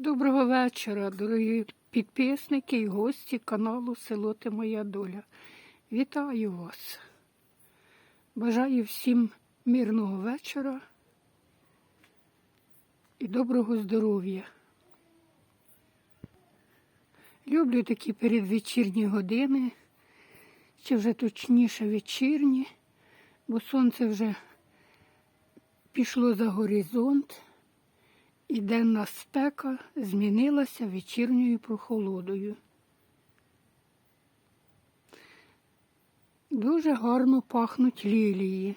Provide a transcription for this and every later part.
Доброго вечора, дорогі підписники і гості каналу Село Ти Моя Доля. Вітаю вас. Бажаю всім мирного вечора і доброго здоров'я. Люблю такі передвечірні години, чи вже точніше вечірні, бо сонце вже пішло за горизонт. І денна спека змінилася вечірньою прохолодою. Дуже гарно пахнуть лілії.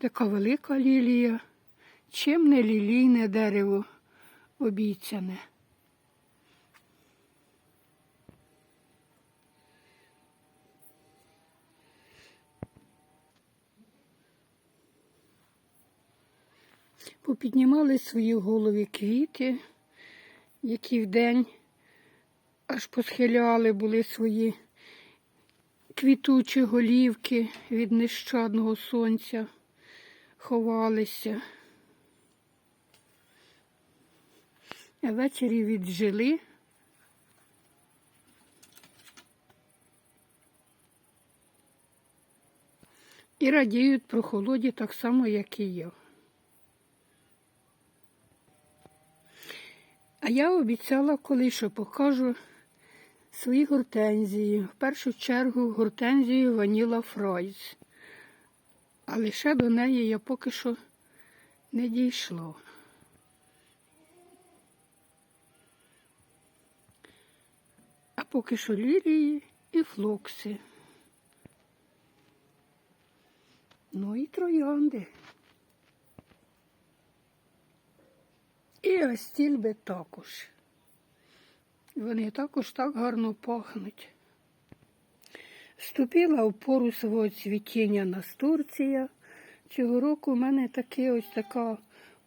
Така велика лілія, чим не лілійне дерево обіцяне. Попіднімали свої голови квіти, які вдень аж посхиляли були свої квітучі голівки від нещадного сонця, ховалися. А ввечері віджили. І радіють про холоді так само, як і я. А я обіцяла, коли що покажу свої гортензії. В першу чергу гортензію Ваніла Фройз. А лише до неї я поки що не дійшло. А поки що лілії і флокси. Ну і троянди. І астільби також. Вони також так гарно пахнуть. Вступила в пору свого цвітіння настурція. Цього року в мене таке ось така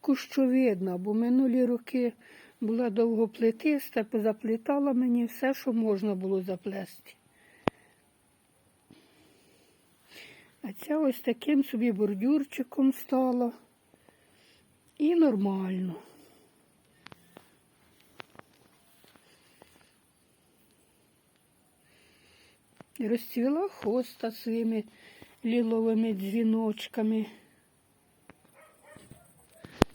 кущовидна, бо минулі роки була довгоплетиста, заплітала мені все, що можна було заплести. А ця ось таким собі бордюрчиком стала. І нормально. Розцвіла хоста своїми ліловими дзвіночками.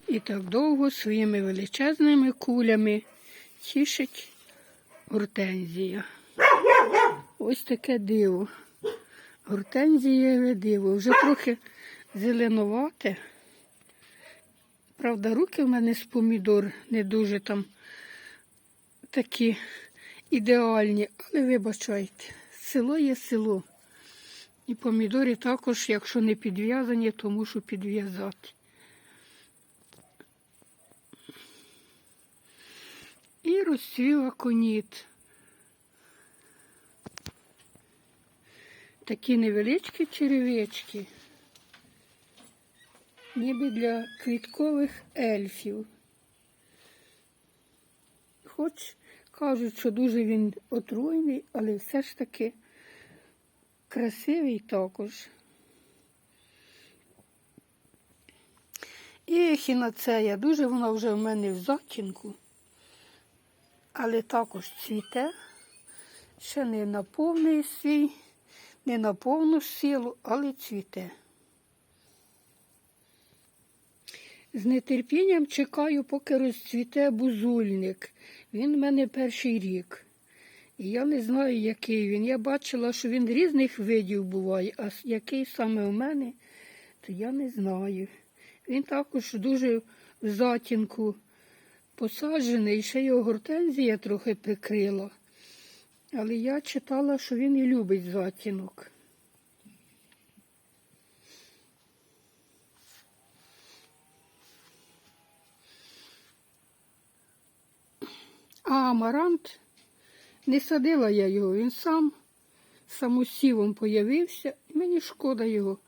І так довго своїми величезними кулями тішить гортензія. Ось таке диво. Гортензієве диво. Вже трохи зеленувате. Правда, руки в мене з помідор не дуже там такі ідеальні, але вибачайте село є село. І помідори також, якщо не підв'язані, то мушу підв'язати. І розцвів аконіт. Такі невеличкі черевички, ніби для квіткових ельфів. Хоч кажуть, що дуже він отруйний, але все ж таки красивий також. І ехінацея, дуже вона вже в мене в затінку, але також цвіте, ще не на повний свій, не на повну силу, але цвіте. З нетерпінням чекаю, поки розцвіте бузульник. Він в мене перший рік. І я не знаю, який він. Я бачила, що він різних видів буває, а який саме у мене, то я не знаю. Він також дуже в затінку посаджений, ще його гортензія трохи прикрила. Але я читала, що він і любить затінок. А амарант не садила я його, він сам самосівом появився, і мені шкода його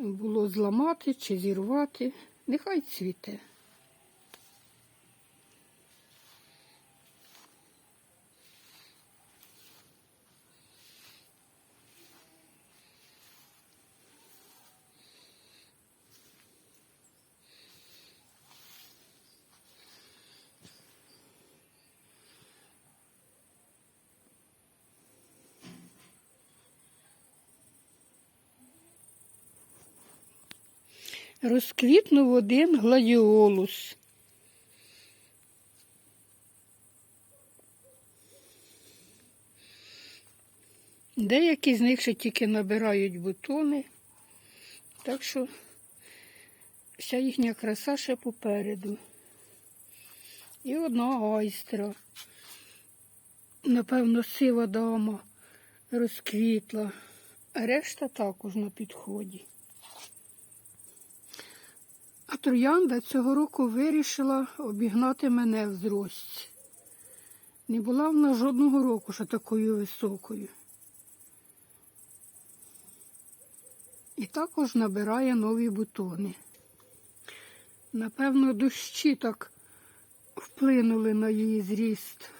було зламати чи зірвати. Нехай цвіте. Розквітнув один гладіолус. Деякі з них ще тільки набирають бутони, так що вся їхня краса ще попереду. І одна айстра. Напевно, сива дама розквітла, а решта також на підході. А троянда цього року вирішила обігнати мене в зрості. Не була вона жодного року ще такою високою. І також набирає нові бутони. Напевно, дощі так вплинули на її зріст,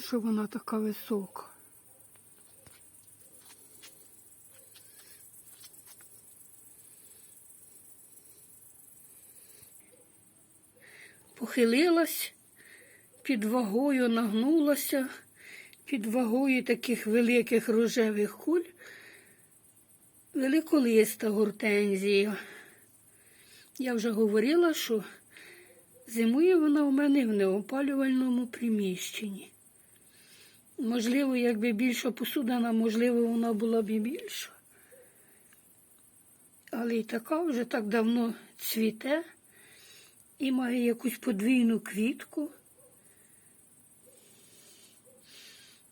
що вона така висока. Похилилась під вагою, нагнулася під вагою таких великих рожевих куль, великолиста гортензія. Я вже говорила, що зимує вона у мене в неопалювальному приміщенні. Можливо, якби більша посудина, можливо, вона була б і більша. Але і така вже так давно цвіте і має якусь подвійну квітку.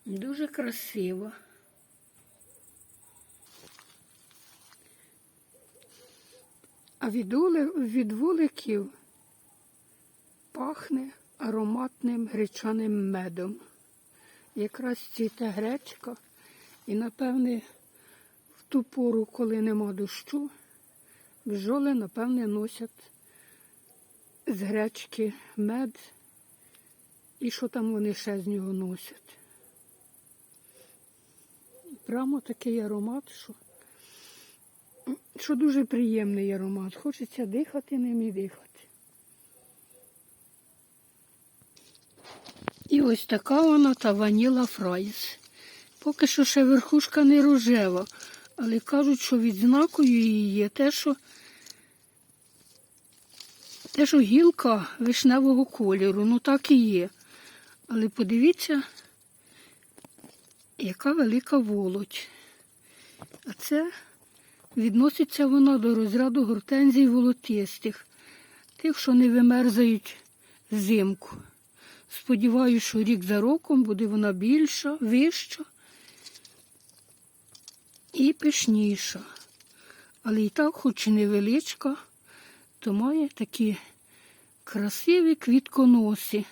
Дуже красива. А від, ули- від вуликів пахне ароматним гречаним медом. Якраз цвіте гречка, і, напевне, в ту пору, коли нема дощу, бджоли, напевне, носять з гречки мед. І що там вони ще з нього носять? Прямо такий аромат, що, що дуже приємний аромат. Хочеться дихати ним і дихати. І ось така вона та ваніла фрайс. Поки що ще верхушка не рожева, але кажуть, що відзнакою її є те, що те, що гілка вишневого кольору, ну так і є. Але подивіться, яка велика волоть. А це відноситься вона до розряду гортензій волотистих, тих, що не вимерзають взимку. Сподіваюся, що рік за роком буде вона більша, вища і пишніша. Але і так, хоч і невеличка, то має такі красиві квітконоси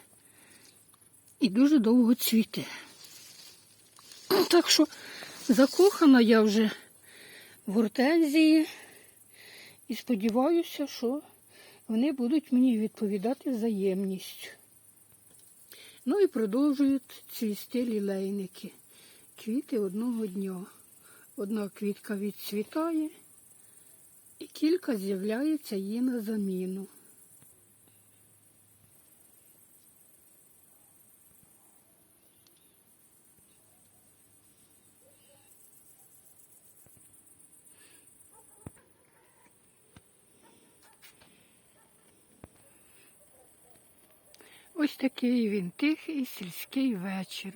і дуже довго цвіте. Так що закохана я вже в гортензії і сподіваюся, що вони будуть мені відповідати взаємністю. Ну і продовжують цвісти лілейники. Квіти одного дня. Одна квітка відцвітає, і кілька з'являється їй на заміну. Ось такий він тихий сільський вечір,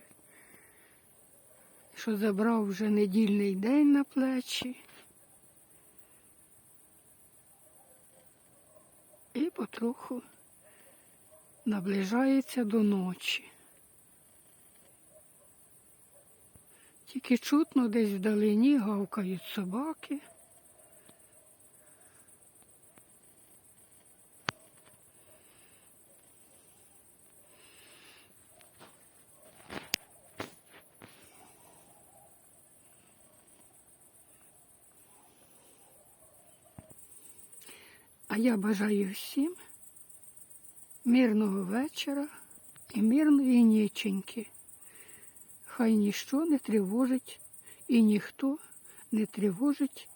що забрав вже недільний день на плечі. Потроху наближається до ночі. Тільки чутно десь вдалині гавкають собаки. А я бажаю всім мирного вечора і мирної ніченьки. Хай ніщо не тривожить і ніхто не тривожить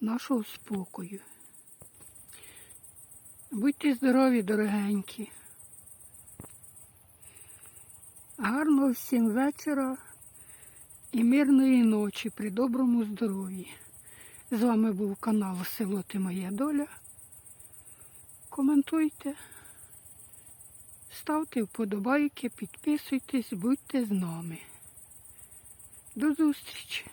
нашого спокою. Будьте здорові, дорогенькі. Гарного всім вечора і мирної ночі при доброму здоров'ї. З вами був канал Село Ти Моя Доля. Коментуйте, ставте вподобайки, підписуйтесь, будьте з нами. До зустрічі!